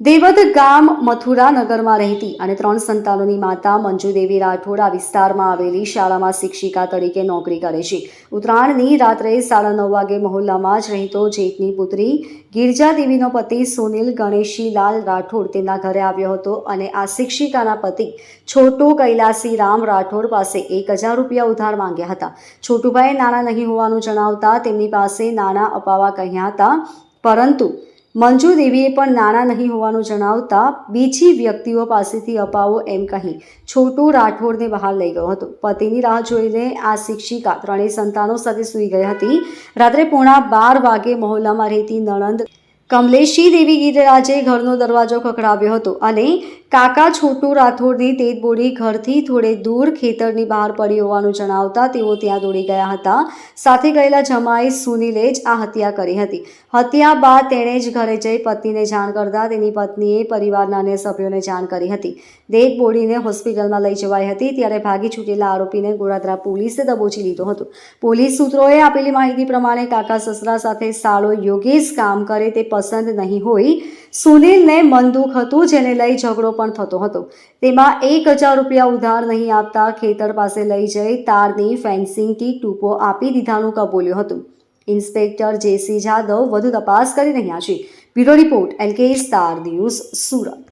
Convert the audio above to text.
દેવદ ગામ મથુરાનગરમાં રહેતી અને ત્રણ સંતાનોની માતા મંજુદેવી રાઠોડ આ વિસ્તારમાં આવેલી શાળામાં શિક્ષિકા તરીકે નોકરી કરે છે. ઉત્તરાયણની રાત્રે સાડા નવ વાગે મહોલ્લામાં જ રહેતો જેઠની પુત્રી ગિરજાદેવીનો પતિ સુનિલ ગણેશીલાલ રાઠોડ તેમના ઘરે આવ્યો હતો અને આ શિક્ષિકાના પતિ છોટુ કૈલાસી રામ રાઠોડ પાસે એક હજાર રૂપિયા ઉધાર માંગ્યા હતા. છોટુભાઈએ નાણાં નહીં હોવાનું જણાવતા તેમની પાસે નાણાં અપાવવા કહ્યા હતા, પરંતુ મંજુ દેવીએ પણ નાણાં નહીં હોવાનું જણાવતા બીજી વ્યક્તિઓ પાસેથી અપાવો એમ કહી છોટુ રાઠોડને બહાર લઈ ગયો હતો. પતિની રાહ જોઈને આ શિક્ષિકા ત્રણેય સંતાનો સાથે સૂઈ ગઈ હતી. રાત્રે પોણા બાર વાગે મહોલ્લામાં રહેતી નણંદ કમલેશી દેવી ગિરિરાજે ઘરનો દરવાજો ખખડાવ્યો હતો અને કાકા છોટુ રાઠોડની તેજ બોડી ઘરથી થોડે દૂર ખેતરની બહાર પડી હોવાનું જણાવતા તેઓ ત્યાં દોડી ગયા હતા. સાથે ગયેલા જમાઈ સુનિલે જ આ હત્યા કરી હતી. હત્યા બાદ તેણે જ ઘરે જઈ પત્નીને જાણ કરતા તેની પત્નીએ પરિવારના અન્ય સભ્યોને જાણ કરી હતી. દેહ બોડીને હોસ્પિટલમાં લઈ જવાઈ હતી ત્યારે ભાગી છૂટેલા આરોપીને ગોળાદરા પોલીસે દબોચી લીધો હતો. પોલીસ સૂત્રોએ આપેલી માહિતી પ્રમાણે કાકા સસરા સાથે સાળો યોગેશ કામ કરે તે પસંદ નહીં હોય. સુનિલને મન દુઃખ હતું, જેને લઈ ઝઘડો પણ થતો હતો. તેમાં એક હજાર રૂપિયા ઉધાર નહીં આપતા ખેતર પાસે લઈ જઈ તારની ફેન્સિંગથી ટૂંપો આપી દીધાનું કબૂલ્યું હતું. ઇન્સ્પેક્ટર જેસી જાદવ વધુ તપાસ કરી રહ્યા છે. Bureau report L K star news Surat.